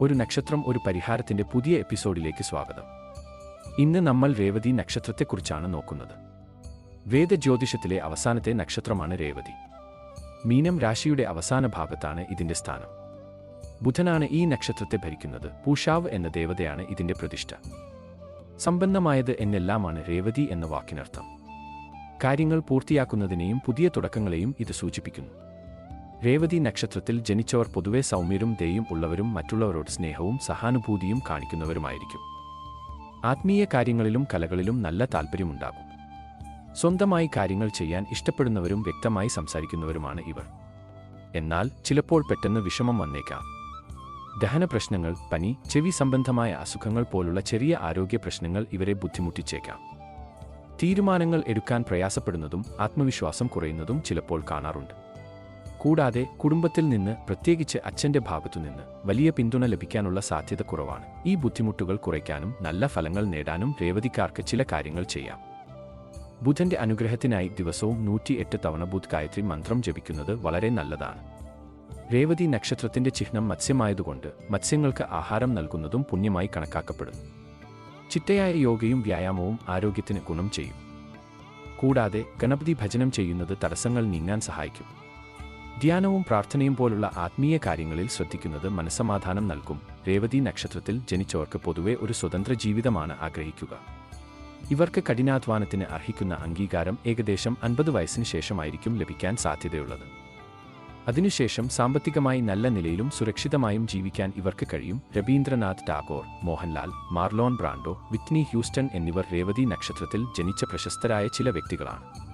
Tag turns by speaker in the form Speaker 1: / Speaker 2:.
Speaker 1: ഒരു നക്ഷത്രം ഒരു പരിഹാരത്തിന്റെ പുതിയ എപ്പിസോഡിലേക്ക് സ്വാഗതം. ഇന്ന് നമ്മൾ രേവതി നക്ഷത്രത്തെക്കുറിച്ചാണ് നോക്കുന്നത്. വേദജ്യോതിഷത്തിലെ അവസാനത്തെ നക്ഷത്രമാണ് രേവതി. മീനം രാശിയുടെ അവസാന ഭാഗത്താണ് ഇതിന്റെ സ്ഥാനം. ബുധനാണ് ഈ നക്ഷത്രത്തെ ഭരിക്കുന്നത്. പൂഷാവ് എന്ന ദേവതയാണ് ഇതിന്റെ പ്രതിഷ്ഠ. സമ്പന്നമായത് എന്നെല്ലാമാണ് രേവതി എന്ന വാക്കിനർത്ഥം. കാര്യങ്ങൾ പൂർത്തിയാക്കുന്നതിനെയും പുതിയ തുടക്കങ്ങളെയും ഇത് സൂചിപ്പിക്കുന്നു. രേവതി നക്ഷത്രത്തിൽ ജനിച്ചവർ പൊതുവെ സൗമ്യരും ദയും ഉള്ളവരും മറ്റുള്ളവരോട് സ്നേഹവും സഹാനുഭൂതിയും കാണിക്കുന്നവരുമായിരിക്കും. ആത്മീയ കാര്യങ്ങളിലും കലകളിലും നല്ല താൽപ്പര്യമുണ്ടാകും സ്വന്തമായി കാര്യങ്ങൾ ചെയ്യാൻ ഇഷ്ടപ്പെടുന്നവരും വ്യക്തമായി സംസാരിക്കുന്നവരുമാണ് ഇവർ. എന്നാൽ ചിലപ്പോൾ പെട്ടെന്ന് വിഷമം വന്നേക്കാം. ദഹന പ്രശ്നങ്ങൾ പനി ചെവി സംബന്ധമായ അസുഖങ്ങൾ പോലുള്ള ചെറിയ ആരോഗ്യ പ്രശ്നങ്ങൾ ഇവരെ ബുദ്ധിമുട്ടിച്ചേക്കാം. തീരുമാനങ്ങൾ എടുക്കാൻ പ്രയാസപ്പെടുന്നതും ആത്മവിശ്വാസം കുറയുന്നതും ചിലപ്പോൾ കാണാറുണ്ട്. കൂടാതെ കുടുംബത്തിൽ നിന്ന് പ്രത്യേകിച്ച് അച്ഛന്റെ ഭാഗത്തുനിന്ന് വലിയ പിന്തുണ ലഭിക്കാനുള്ള സാധ്യത കുറവാണ്. ഈ ബുദ്ധിമുട്ടുകൾ കുറയ്ക്കാനും നല്ല ഫലങ്ങൾ നേടാനും രേവതിക്കാർക്ക് ചില കാര്യങ്ങൾ ചെയ്യാം. ബുധന്റെ അനുഗ്രഹത്തിനായി ദിവസവും നൂറ്റിയെട്ട് തവണ ബുധ് ഗായത്രി മന്ത്രം ജപിക്കുന്നത് വളരെ നല്ലതാണ്. രേവതി നക്ഷത്രത്തിന്റെ ചിഹ്നം മത്സ്യമായതുകൊണ്ട് മത്സ്യങ്ങൾക്ക് ആഹാരം നൽകുന്നതും പുണ്യമായി കണക്കാക്കപ്പെടുന്നു. ചിട്ടയായ യോഗയും വ്യായാമവും ആരോഗ്യത്തിന് ഗുണം ചെയ്യും. കൂടാതെ ഗണപതി ഭജനം ചെയ്യുന്നത് തടസ്സങ്ങൾ നീങ്ങാൻ സഹായിക്കും. ധ്യാനവും പ്രാർത്ഥനയും പോലുള്ള ആത്മീയ കാര്യങ്ങളിൽ ശ്രദ്ധിക്കുന്നത് മനസ്സമാധാനം നൽകും. രേവതി നക്ഷത്രത്തിൽ ജനിച്ചവർക്ക് പൊതുവെ ഒരു സ്വതന്ത്ര ജീവിതമാണ് ആഗ്രഹിക്കുക. ഇവർക്ക് കഠിനാധ്വാനത്തിന് അർഹിക്കുന്ന അംഗീകാരം ഏകദേശം അൻപത് വയസ്സിന് ശേഷമായിരിക്കും ലഭിക്കാൻ സാധ്യതയുള്ളത്. അതിനുശേഷം സാമ്പത്തികമായി നല്ല നിലയിലും സുരക്ഷിതമായും ജീവിക്കാൻ ഇവർക്ക് കഴിയും. Rabindranath Tagore Mohanlal Marlon Brando Whitney Houston എന്നിവർ രേവതി നക്ഷത്രത്തിൽ ജനിച്ച പ്രശസ്തരായ ചില വ്യക്തികളാണ്.